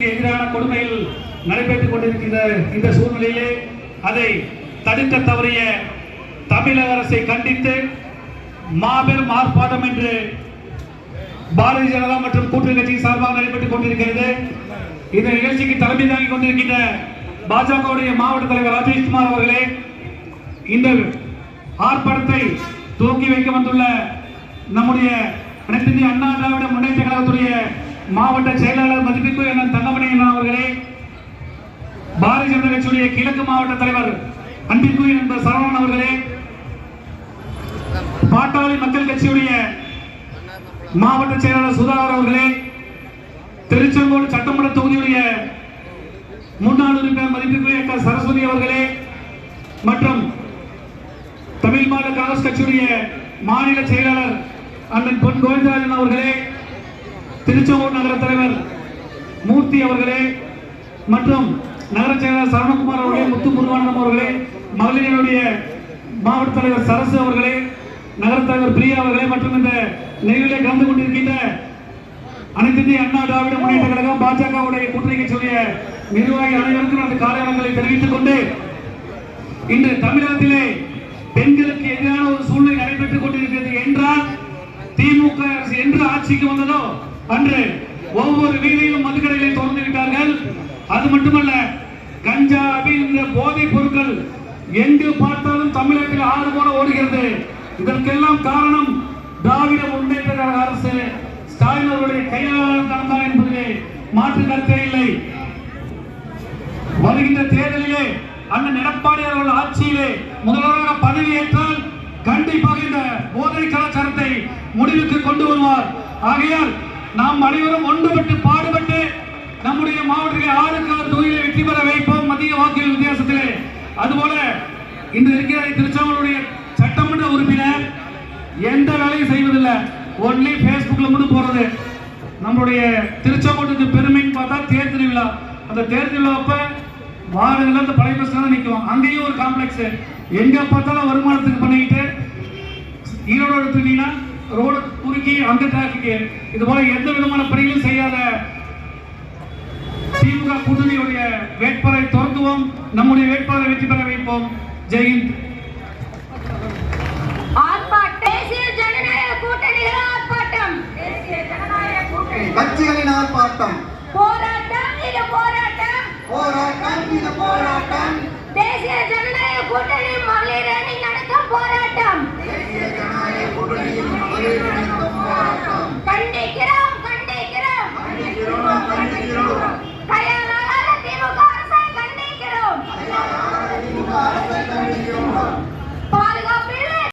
எதிரான கொடுமையில் நடைபெற்றுக் கொண்டிருக்கின்ற இந்த சூழ்நிலையிலே அதை தடுக்க தவறிய தமிழக அரசை கண்டித்து மாபெரும் ஆர்ப்பாட்டம் என்று பாரதிய ஜனதா மற்றும் கூட்டணி கட்சி சார்பாக நடைபெற்றுக் கொண்டிருக்கிறது. இந்த நிகழ்ச்சிக்கு தலைமை தாங்கி கொண்டிருக்கின்ற பாஜகவுடைய மாவட்ட தலைவர் ராஜேஷ்குமார் அவர்களே இந்த ஆர்ப்பாட்டத்தை துவக்கி வைக்க வந்துள்ள நம்முடைய அனைத்து அண்ணா திராவிட முன்னேற்ற கழகத்துடைய மாவட்ட செயலாளர் மதிப்பு அண்ணன் தங்கமணி அண்ணா அவர்களே பாரதிய ஜனதா கட்சியுடைய கிழக்கு மாவட்ட தலைவர் அன்பிற்குரிய நண்பர் சரவணன் அவர்களே பாட்டாளி மக்கள் கட்சியுடைய மாவட்ட செயலாளர் சுதாகர் அவர்களே திருச்செங்கோடு சட்டமன்ற தொகுதியுடைய முன்னாள் உறுப்பினர் மதிப்பிற்குரிய அக்கா சரஸ்வதி அவர்களே மற்றும் தமிழ் மாநில காங்கிரஸ் கட்சியுடைய மாநில செயலாளர் அண்ணன் பொன் கோவிந்தராஜன் அவர்களே திருச்செங்கோடு நகர தலைவர் மூர்த்தி அவர்களே மற்றும் நகர செயலாளர் சரவணகுமார் அவர்களே முத்து முருகானந்தம் அவர்களே மகளிருடைய மாவட்ட தலைவர் சரசு அவர்களே நகர தலைவர் பிரியா அவர்களே மற்றும் இந்த நிகழ்ச்சியில் கலந்து கொண்டிருக்கின்ற அனைத்து இந்திய அண்ணா திராவிட முன்னேற்ற கழகம் பாஜகவுடைய கூட்டணி கட்சியுடைய நிர்வாகி அனைவருக்கும் அந்த காலையாளங்களை தெரிவித்துக் கொண்டு இன்று தமிழகத்திலே பெண்களுக்கு எதிரான ஒரு சூழ்நிலை நடைபெற்றுக் கொண்டிருக்கிறது என்றால் திமுக அரசு என்று ஆட்சிக்கு வந்ததோ அன்று ஒவ்வொரு வீதியிலும் மதுக்கடைகளை திறந்து விட்டார்கள். அது மட்டுமல்ல கஞ்சா அப்படின்ற போதைப் பொருட்கள் எங்கு பார்த்தாலும் தமிழகத்தில் ஆறு போல ஓடுகிறது. இதற்கெல்லாம் காரணம் திராவிட முன்னேற்ற கழக அரசு. ஸ்டாலின் அவருடைய கையாளர் நடந்தார் என்பதிலே மாற்று கருத்தே இல்லை. வருகின்ற தேர்தலிலே அண்ணன் எடப்பாடி அவர்கள் ஆட்சியிலே முதல்வராக பதவியேற்றால் கண்டிப்பாக இந்த போதை கலாச்சாரத்தை முடிவுக்கு கொண்டு வருவார். ஆகையால் நாம் அனைவரும் ஒன்றுபட்டு பாடுபட்டு நம்முடைய மாவட்டத்திலே ஆறுக்கு ஆறு தொகுதிகளை வெற்றி பெற வைப்போம் மத்திய வாக்குகள் வித்தியாசத்திலே அதுபோல இன்று இருக்கிற திருச்சாவூருடைய சட்டமன்ற உறுப்பினர் எந்த வேலையும் செய்வதில்லை. ஒன்லி ஃபேஸ்புக்கில் மட்டும் போறது. நம்மளுடைய திருச்செங்கோட்டுக்கு பெருமைன்னு பார்த்தா தேர் திருவிழா. அந்த தேர் திருவிழா அப்ப வாரங்கள்ல இந்த பழைய பஸ் தான் நிற்கும் அங்கேயும் ஒரு காம்ப்ளெக்ஸ் எங்க பார்த்தாலும் வருமானத்துக்கு பண்ணிக்கிட்டு ஈரோடு எடுத்துக்கிட்டீங்கன்னா ரோடு குறுக்கி அங்க டிராபிக் இது போல எந்த விதமான பணிகளும் செய்யாத திமுக கூட்டணியுடைய வேட்பாளரை துறக்குவோம். நம்முடைய வேட்பாளரை வெற்றி பெற வைப்போம். ஜெயஹிந்த் ஆர்ப்பாட்டம். தேசிய ஜனநாயக கூட்டணிகள் ஆர்ப்பாட்டம். தேசிய ஜனநாயக கூட்டணி. கட்சிகளின் ஆர்ப்பாட்டம். போராட்டம் இது போராட்டம். போராட்டம் இது போராட்டம். தேசிய ஜனநாயக கூட்டணி மகளிர் அணி நடத்தும் போராட்டம்.